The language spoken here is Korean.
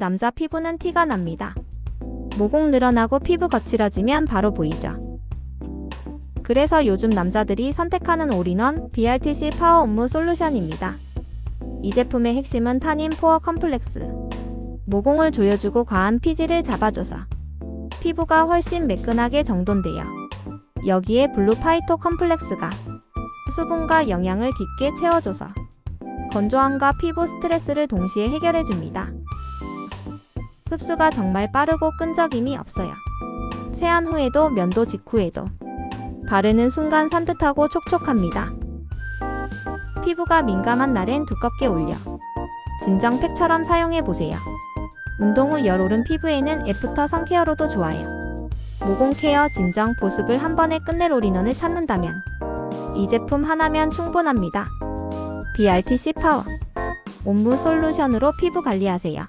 남자 피부는 티가 납니다. 모공 늘어나고 피부 거칠어지면 바로 보이죠. 그래서 요즘 남자들이 선택하는 올인원 BRTC 파워 업무 솔루션입니다. 이 제품의 핵심은 타닌 포어 컴플렉스. 모공을 조여주고 과한 피지를 잡아줘서 피부가 훨씬 매끈하게 정돈돼요. 여기에 블루 파이토 컴플렉스가 수분과 영양을 깊게 채워줘서 건조함과 피부 스트레스를 동시에 해결해줍니다. 흡수가 정말 빠르고 끈적임이 없어요. 세안 후에도 면도 직후에도 바르는 순간 산뜻하고 촉촉합니다. 피부가 민감한 날엔 두껍게 올려 진정팩처럼 사용해보세요. 운동 후 열 오른 피부에는 애프터 선케어로도 좋아요. 모공 케어, 진정, 보습을 한 번에 끝낼 올인원을 찾는다면 이 제품 하나면 충분합니다. BRTC 파워 온무 솔루션으로 피부 관리하세요.